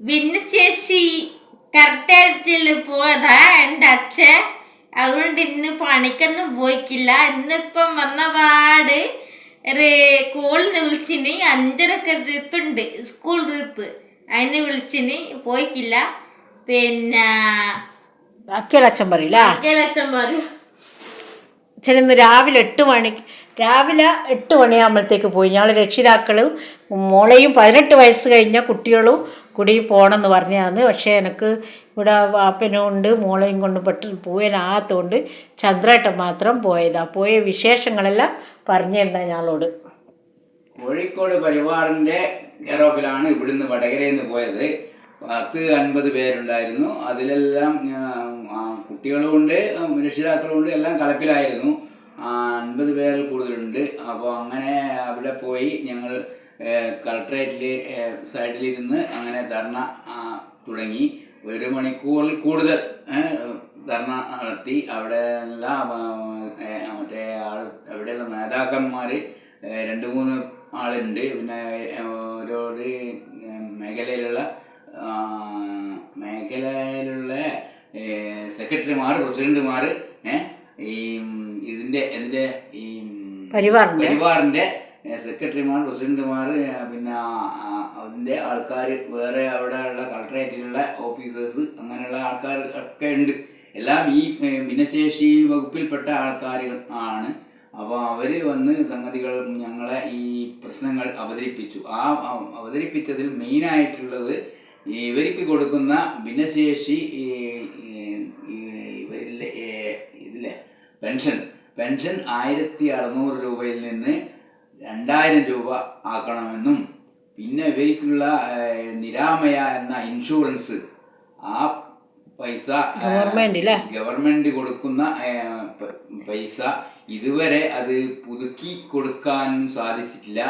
ഭിന്നശേഷി കറക്റ്റായിട്ട് പോയതാ. എന്റെ അച്ഛൻ അതുകൊണ്ട് ഇന്ന് പണിക്കൊന്നും പോയിക്കില്ല. ഇന്നിപ്പം വന്ന പാട് കോളിന് വിളിച്ചിന്. അഞ്ചരക്ക് ട്രിപ്പ് ഉണ്ട് സ്കൂൾ ട്രിപ്പ്. അതിന് വിളിച്ചിന്. പോയിക്കില്ല. പിന്നെ അച്ഛൻ പറയില്ല അച്ഛൻ പറയും. ചില ഇന്ന് രാവിലെ എട്ട് മണി രാവിലെ എട്ട് മണിയാകുമ്പോഴത്തേക്ക് പോയി. ഞങ്ങൾ രക്ഷിതാക്കളും മോളെയും പതിനെട്ട് വയസ്സ് കഴിഞ്ഞ കുട്ടികളും കൂടി പോകണമെന്ന് പറഞ്ഞതാണ് പക്ഷേ എനിക്ക് ഇവിടെ വാപ്പനും ഉണ്ട് മോളെയും കൊണ്ട് പെട്ടെന്ന് പോകാനാകത്തോണ്ട് ചന്ദ്രേട്ടൻ മാത്രം പോയതാണ് പോയ വിശേഷങ്ങളെല്ലാം പറഞ്ഞിരുന്ന ഞങ്ങളോട് കോഴിക്കോട് പരിവാറിന്റെ കെയർ ഇവിടുന്ന് വടകരയിൽ പോയത്. പത്ത് അൻപത് പേരുണ്ടായിരുന്നു. അതിലെല്ലാം കുട്ടികളുമുണ്ട് രക്ഷിതാക്കളുമുണ്ട് എല്ലാം കലപ്പിലായിരുന്നു. ആ, അൻപത് പേരിൽ കൂടുതലുണ്ട്. അപ്പോൾ അങ്ങനെ അവിടെ പോയി ഞങ്ങൾ കളക്ട്രേറ്റിൽ സൈഡിലിരുന്ന് അങ്ങനെ ധർണ തുടങ്ങി. ഒരു മണിക്കൂറിൽ കൂടുതൽ ധർണ നടത്തി. അവിടെ എല്ലാം മറ്റേ ആൾ അവിടെയുള്ള നേതാക്കന്മാർ രണ്ട് മൂന്ന് ആളുണ്ട്. പിന്നെ ഓരോ മേഖലയിലുള്ള മേഖലയിലുള്ള സെക്രട്ടറിമാർ പ്രസിഡന്റുമാർ ഈ ഇതിന്റെ ഇതിന്റെ ഈ പരിവാറിന്റെ പരിവാറിന്റെ? സെക്രട്ടറിമാർ പ്രസിഡന്റുമാർ പിന്നെ അതിന്റെ ആൾക്കാർ വേറെ അവിടെയുള്ള കളക്ടറേറ്റിലുള്ള ഓഫീസേഴ്സ് അങ്ങനെയുള്ള ആൾക്കാർ ഒക്കെ ഉണ്ട്. എല്ലാം ഈ ഭിന്നശേഷി വകുപ്പിൽപ്പെട്ട ആൾക്കാർ ആണ്. അപ്പോൾ അവർ വന്ന് സംഗതികൾ ഞങ്ങളെ ഈ പ്രശ്നങ്ങൾ അവതരിപ്പിച്ചു. ആ അവ- അവതരിപ്പിച്ചതിൽ മെയിനായിട്ടുള്ളത് ഇവർക്ക് കൊടുക്കുന്ന ഭിന്നശേഷി ഇവരിലെ ഇതിലെ പെൻഷൻ. പെൻഷൻ ആയിരത്തി അറുന്നൂറ് രൂപയിൽ നിന്ന് രണ്ടായിരം രൂപ ആക്കണമെന്നും പിന്നെ ഇവർക്കുള്ള നിരാമയ എന്ന ഇൻഷുറൻസ് ആ പൈസ ഗവൺമെന്റ് കൊടുക്കുന്ന പൈസ ഇതുവരെ അത് പുതുക്കി കൊടുക്കാൻ സാധിച്ചിട്ടില്ല.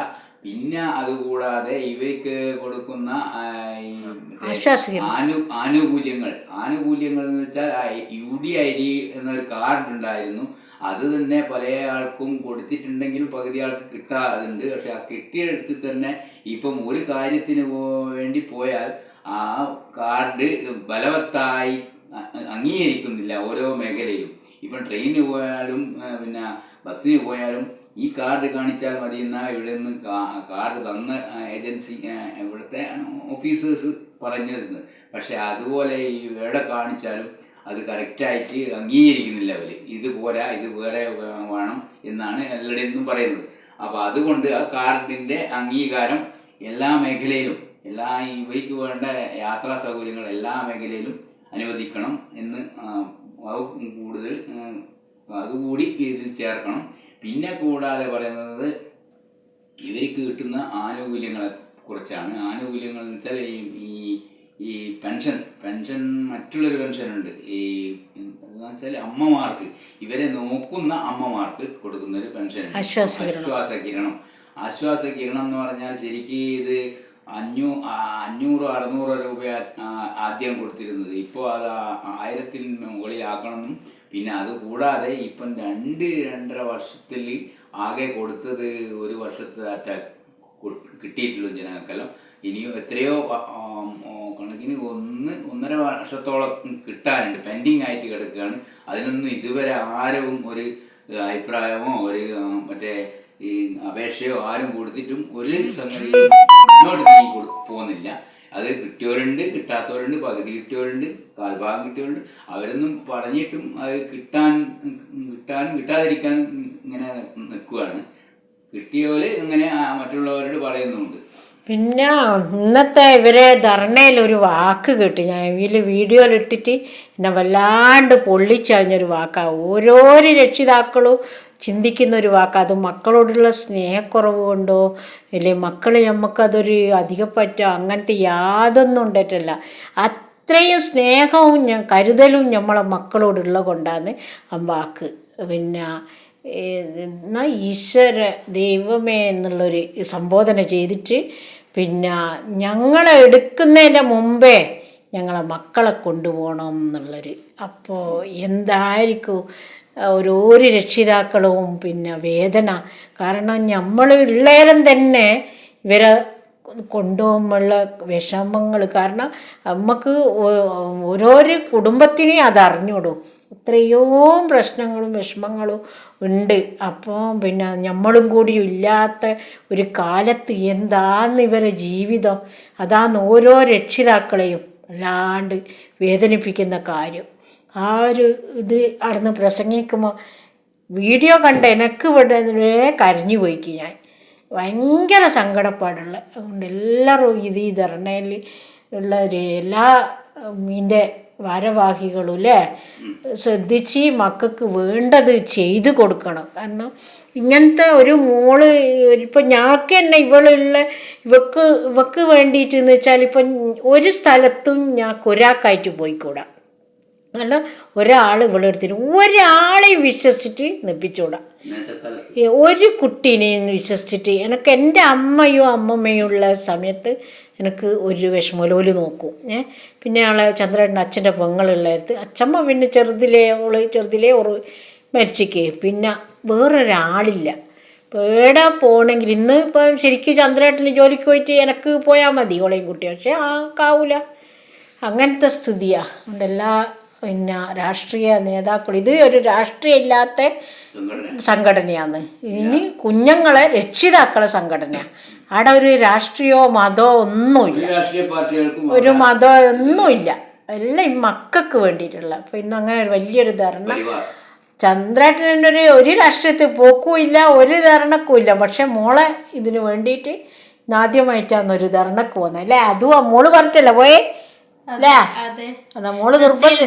പിന്നെ അതുകൂടാതെ ഇവർക്ക് കൊടുക്കുന്ന ആനു ആനുകൂല്യങ്ങൾ. ആനുകൂല്യങ്ങൾ എന്ന് വെച്ചാൽ യു ഡി ഐ ഡി എന്നൊരു കാർഡ് ഉണ്ടായിരുന്നു അത് തന്നെ പല ആൾക്കും കൊടുത്തിട്ടുണ്ടെങ്കിലും പകുതി ആൾക്ക് കിട്ടാറുണ്ട് പക്ഷെ ആ കിട്ടിയെടുത്ത് തന്നെ ഇപ്പം ഒരു കാര്യത്തിന് വേണ്ടി പോയാൽ ആ കാർഡ് ബലവത്തായി അംഗീകരിക്കുന്നില്ല ഓരോ മേഖലയിലും. ഇപ്പം ട്രെയിനിന് പോയാലും പിന്നെ ബസ്സിന് പോയാലും ഈ കാർഡ് കാണിച്ചാൽ മതി എന്നാൽ ഇവിടെ നിന്ന് കാർഡ് തന്ന ഏജൻസി ഇവിടുത്തെ ഓഫീസേഴ്സ് പറഞ്ഞിരുന്നത്. പക്ഷെ അതുപോലെ ഈ എവിടെ കാണിച്ചാലും അത് കറക്റ്റായിട്ട് അംഗീകരിക്കുന്നില്ല അവർ ഇത് പോരാ ഇത് വേറെ വേണം എന്നാണ് എല്ലാവരുടെയും പറയുന്നത്. അപ്പോൾ അതുകൊണ്ട് ആ കാർഡിന്റെ അംഗീകാരം എല്ലാ മേഖലയിലും എല്ലാ ഇവയ്ക്ക് വേണ്ട യാത്രാ സൗകര്യങ്ങൾ എല്ലാ മേഖലയിലും അനുവദിക്കണം എന്ന് കൂടുതൽ അതുകൂടി ഇതിൽ ചേർക്കണം. പിന്നെ കൂടാതെ പറയുന്നത് ഇവർക്ക് കിട്ടുന്ന ആനുകൂല്യങ്ങളെ കുറിച്ചാണ്. ആനുകൂല്യങ്ങൾ എന്ന് വെച്ചാൽ ഈ ഈ പെൻഷൻ പെൻഷൻ മറ്റുള്ളൊരു പെൻഷനുണ്ട്. ഈ എന്താണെന്ന് വെച്ചാൽ അമ്മമാർക്ക് ഇവരെ നോക്കുന്ന അമ്മമാർക്ക് കൊടുക്കുന്ന ഒരു പെൻഷൻ ആശ്വാസ കിരണം ആശ്വാസ കിരണം എന്ന് പറഞ്ഞാൽ ശരിക്കും ഇത് അഞ്ഞൂ അഞ്ഞൂറ് അറുന്നൂറ് രൂപ ആദ്യം കൊടുത്തിരുന്നത്. ഇപ്പോൾ അത് ആയിരത്തിൽ ആയിരത്തിന് മുകളിലാക്കണമെന്നും പിന്നെ അത് കൂടാതെ ഇപ്പം രണ്ട് രണ്ടര വർഷത്തിൽ ആകെ കൊടുത്തത് ഒരു വർഷത്തെ കിട്ടിയിട്ടുള്ളൂ ജനങ്ങൾക്കെല്ലാം. ഇനിയും എത്രയോ കണക്കിന് ഒന്ന് ഒന്നര വർഷത്തോളം കിട്ടാനുണ്ട്. പെൻഡിങ് ആയിട്ട് കിടക്കുകയാണ്. അതിനൊന്നും ഇതുവരെ ആരും ഒരു അഭിപ്രായമോ ഒരു മറ്റേ ഈ അപേക്ഷയോ ആരും കൊടുത്തിട്ടും ഒരു സംഗതി മുന്നോട്ട് നീങ്ങി പോകുന്നില്ല അത് കിട്ടിയവരുണ്ട് കിട്ടാത്തവരുണ്ട് പകുതി കിട്ടിയവരുണ്ട് കാൽഭാഗം കിട്ടിയവരുണ്ട്. അവരൊന്നും പറഞ്ഞിട്ടും അത് കിട്ടാൻ കിട്ടാനും കിട്ടാതിരിക്കാൻ ഇങ്ങനെ നിൽക്കുകയാണ് കിട്ടിയവര് ഇങ്ങനെ മറ്റുള്ളവരോട് പറയുന്നുണ്ട്. പിന്നെ ഇന്നത്തെ ഇവരെ ധർണയിൽ ഒരു വാക്ക് കിട്ടി ഞാൻ ഇതിൽ വീഡിയോയിൽ ഇട്ടിട്ട് എന്നെ വല്ലാണ്ട് പൊള്ളിച്ചറിഞ്ഞൊരു വാക്കാണ് ഓരോരോ രക്ഷിതാക്കളും ചിന്തിക്കുന്ന ഒരു വാക്ക്. അത് മക്കളോടുള്ള സ്നേഹക്കുറവ് കൊണ്ടോ അല്ലെങ്കിൽ മക്കൾ നമുക്കതൊരു അധികപ്പറ്റോ അങ്ങനത്തെ യാതൊന്നും ഉണ്ടായിട്ടല്ല. അത്രയും സ്നേഹവും കരുതലും നമ്മളെ മക്കളോടുള്ള കൊണ്ടാണ് ആ വാക്ക്. പിന്നെ എന്നാ ഈശ്വര ദൈവമേ എന്നുള്ളൊരു സംബോധന ചെയ്തിട്ട് പിന്നെ ഞങ്ങളെ എടുക്കുന്നതിന്റെ മുമ്പേ ഞങ്ങളെ മക്കളെ കൊണ്ടുപോകണം എന്നുള്ളൊരു. അപ്പോൾ എന്തായിരിക്കും? ഓരോരു രക്ഷിതാക്കളും പിന്നെ വേദന. കാരണം നമ്മൾ ഉള്ളേരം തന്നെ ഇവരെ കൊണ്ടുപോകുമ്പോഴുള്ള വിഷമങ്ങൾ. കാരണം നമുക്ക് ഓരോരു കുടുംബത്തിനെയും അത് എത്രയോ പ്രശ്നങ്ങളും വിഷമങ്ങളും ഉണ്ട്. അപ്പോൾ പിന്നെ നമ്മളും കൂടി ഇല്ലാത്ത ഒരു കാലത്ത് എന്താന്ന് ഇവരെ ജീവിതം അതാണ് ഓരോ രക്ഷിതാക്കളെയും അല്ലാണ്ട് വേദനിപ്പിക്കുന്ന കാര്യം. ആ ഒരു ഇത് അവിടുന്ന് പ്രസംഗിക്കുമ്പോൾ വീഡിയോ കണ്ട എനിക്ക് ഇവിടെ കരഞ്ഞു പോയിക്ക് ഞാൻ. ഭയങ്കര സങ്കടപ്പാടുള്ള അതുകൊണ്ട് എല്ലാവരും ഇത് ഈ ധർണയിൽ ഉള്ള എല്ലാ മീന്റെ ഭാരവാഹികളും അല്ലേ ശ്രദ്ധിച്ച് മക്കൾക്ക് വേണ്ടത് ചെയ്തു കൊടുക്കണം. കാരണം ഇങ്ങനത്തെ ഒരു മോൾ ഇപ്പം ഞാക്ക് തന്നെ ഇവളുള്ള ഇവക്ക് ഇവക്ക് വേണ്ടിയിട്ട് എന്ന് വെച്ചാൽ ഇപ്പം ഒരു സ്ഥലത്തും ഞാൻ ഒരാൾക്കായിട്ട് പോയിക്കൂടാ. കാരണം ഒരാൾ ഇവളെടുത്തിട്ട് ഒരാളെയും വിശ്വസിച്ചിട്ട് നിപ്പിച്ചൂടാ ഒരു കുട്ടീനെയും വിശ്വസിച്ചിട്ട് എനിക്ക് എന്റെ അമ്മയോ അമ്മമ്മയോ ഉള്ള സമയത്ത് എനിക്ക് ഒരു വിഷമലോൽ നോക്കും. ഏ പിന്നെ ആളെ ചന്ദ്രേട്ടന്റെ അച്ഛന്റെ പെങ്ങളുള്ളടുത്ത് അച്ഛമ്മ പിന്നെ ചെറുതിലേ ഓൾ ചെറുതിലേ ഓറ് മരിച്ചിക്ക്. പിന്നെ വേറൊരാളില്ല. പേടെ പോകണമെങ്കിൽ ഇന്ന് ഇപ്പം ശരിക്കും ചന്ദ്രേട്ടന് ജോലിക്ക് പോയിട്ട് എനിക്ക് പോയാൽ മതി ഓളെയും കുട്ടി പക്ഷേ ആ കാവൂല അങ്ങനത്തെ സ്ഥിതിയാണ് അതുകൊണ്ട് എല്ലാ പിന്നെ രാഷ്ട്രീയ നേതാക്കൾ. ഇത് ഒരു രാഷ്ട്രീയ ഇല്ലാത്ത സംഘടനയാണ്. ഇനി കുഞ്ഞുങ്ങളെ രക്ഷിതാക്കളെ സംഘടന അവിടെ ഒരു രാഷ്ട്രീയമോ മതമോ ഒന്നുമില്ല. ഒരു രാഷ്ട്രീയ മതമോ ഒന്നുമില്ല. എല്ലാം ഈ മക്കൾക്ക് വേണ്ടിയിട്ടുള്ള. അപ്പോൾ ഇന്ന് അങ്ങനെ ഒരു വലിയൊരു ധർണ. ചന്ദ്രേട്ടന്റെ ഒരു ഒരു രാഷ്ട്രീയത്തിൽ പോക്കുമില്ല ഒരു ധാരണക്കും ഇല്ല പക്ഷെ മോളെ ഇതിന് വേണ്ടിയിട്ട് ആദ്യമായിട്ടാണ് ഒരു ധർണക്ക് പോകുന്നത്. അല്ലേ? അതും മോൾ പറഞ്ഞിട്ടല്ല പോയേ? അല്ലേ? മോൾ നിർബന്ധി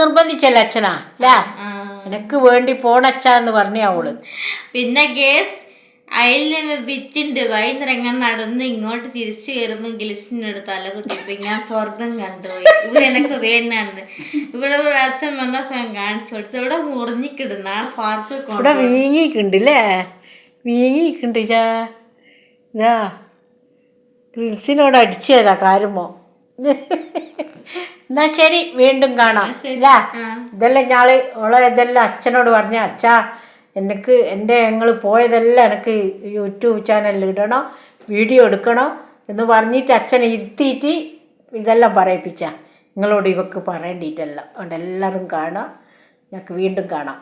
നിർബന്ധിച്ചല്ലേ അച്ഛനാ? അല്ലേ? ആ. എനക്ക് വേണ്ടി പോണച്ചാന്ന് പറഞ്ഞ അവൾ. പിന്നെ ഗേസ് അയിൽ വിറ്റുണ്ട്. വൈകുന്നേരം നടന്ന് ഇങ്ങോട്ട് തിരിച്ചു കയറുമ്പോൾ ഗിലിസിനോട് തല കുത്തിപ്പോ ഞാൻ സ്വർഗം കണ്ടുപോയി. ഇവിടെ എനിക്ക് വേണമെന്ന് ഇവിടെ ഒരു അച്ഛൻ വന്ന കാണിച്ചു കൊടുത്തു. ഇവിടെ മുറിഞ്ഞിക്കിടുന്ന ആ പാർക്ക് ഇവിടെ വീങ്ങിക്കുണ്ട് അല്ലേ വീങ്ങിക്കുണ്ട് ചാ. ഇതാ. ഗ്രിൽസിനോട് അടിച്ചതാ കാര്യമോ എന്നാ ശരി വീണ്ടും കാണാം. ഇല്ല ഇതെല്ലാം ഞാൾ ഓളെ ഇതെല്ലാം അച്ഛനോട് പറഞ്ഞ അച്ഛാ എനിക്ക് എന്റെ ഞങ്ങൾ പോയതെല്ലാം എനിക്ക് യൂട്യൂബ് ചാനലിൽ ഇടണം വീഡിയോ എടുക്കണം എന്ന് പറഞ്ഞിട്ട് അച്ഛനെ ഇരുത്തിയിട്ട് ഇതെല്ലാം പറയിപ്പിച്ച. നിങ്ങളോട് ഇവക്ക് പറയേണ്ടിയിട്ടല്ല. അതുകൊണ്ട് എല്ലാവരും കാണാം. ഞങ്ങൾക്ക് വീണ്ടും കാണാം.